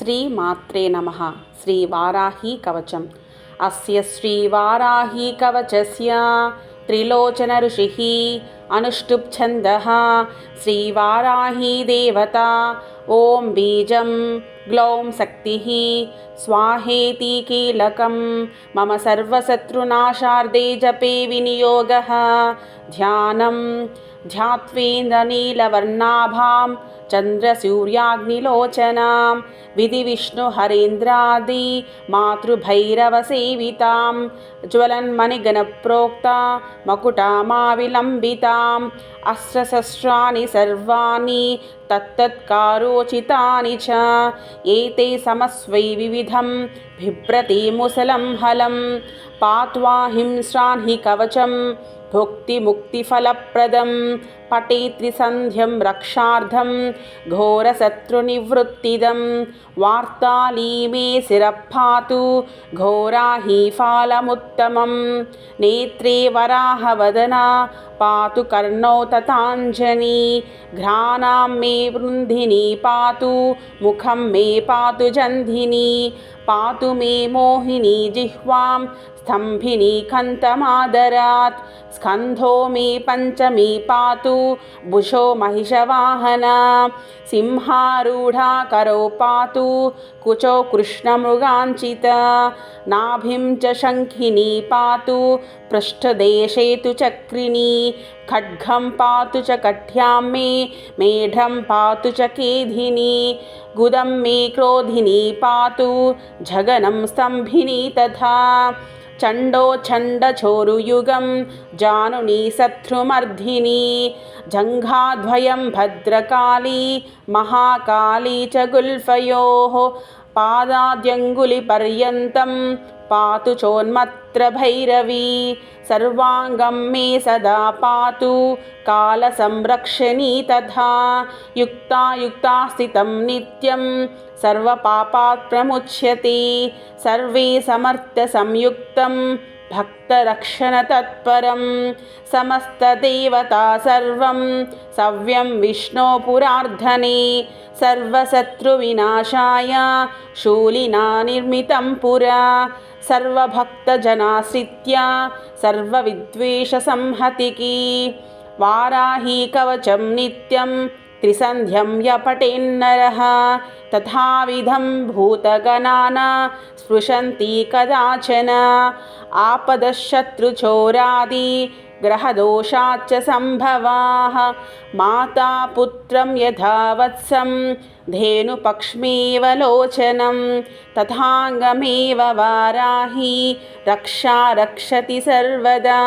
శ్రీమాత్రే నమ. శ్రీ వారాహీ కవచం అస్య శ్రీ వారాహీ కవచస్య త్రిలోచన ఋషి అనుష్టుప్ ఛంద శ్రీవారాహీ దేవత ఓం బీజం గ్లౌం శక్తి. స్వాహేతి కీలకం. మమ సర్వశత్రునాశార్దే జపే వినియోగ. ధ్యానం. ध्यात्वेन्द्रनीलवर्णाभां चन्द्रसूर्याग्निलोचनां विधिविष्णुहरेन्द्रादि मातृभैरवसेवितां ज्वलन्मणिगणप्रोक्ता मकुटामाविलम्बिताम् अस्त्रशस्त्राणि सर्वाणि तत्तत्कारोचितानि च एते समस्वै विविधं बिभ्रति मुसलं हलं पात्वा हिंस्रान् हि कवचं भुक्तिमुक्तिफलप्रदं पटे त्रिसन्ध्यं रक्षार्थं घोरशत्रुनिवृत्तिदं वार्ताली मे शिरःपातु घोरा हि फालमुत्तमं नेत्रे वराहवदना पातु कर्णौ तथाञ्जनी, घ्राणां मे वृन्धिनी पातु, मुखं मे पातु जन्धिनी, पातु मे मोहिनी जिह्वां, स्तम्भिनी कन्तमादरात् स्कन्धो मे पञ्चमी पातु भुजो महिषवाहना सिंहारूढा करो पातु, कुचो कृष्णमृगाञ्चिता, नाभिं च शङ्खिनी पातु, पृष्ठदेशे तु चक्रिणी ఖడ్గం పాతు చ కఠ్యాం మే మేఢం పాతు చ కేధిని గుదం మే క్రోధిని పాతు జగనం స్తంభిని తథా. చండోఛండచోరుయుగం జానుని శత్రుమర్ధిని జంఘాద్వయం భద్రకాళీ మహాకాళీ చ గుల్ఫయో పాదాద్యంగులిపర్యంతం పాతు చోన్మత్ర భైరవీ. సర్వాంగం మే సదా పాతు. కాల సంరక్షణీ తథా. యుక్తాయుక్తా స్థితం నిత్యం సర్వపాపాత్ ప్రముచ్యతి. సర్వే సమర్థ సంయుక్తం भक्तरक्षणतत्परं समस्तदेवता सर्वं सव्यं विष्णोपुरार्धने सर्वशत्रुविनाशाय शूलिना निर्मितं पुरा सर्वभक्तजनाश्रित्य सर्वविद्वेषसंहतिकी वाराही कवचं नित्यं त्रिसन्ध्यं यपटेन्नरः तथाविधं भूतगणाना स्पृशन्ति कदाचन आपदशत्रुचोरादि ग्रहदोषाच्च सम्भवाः माता पुत्रं यथा वत्सं धेनुपक्ष्मेव लोचनं तथाङ्गमेव वाराही रक्षा रक्षति सर्वदा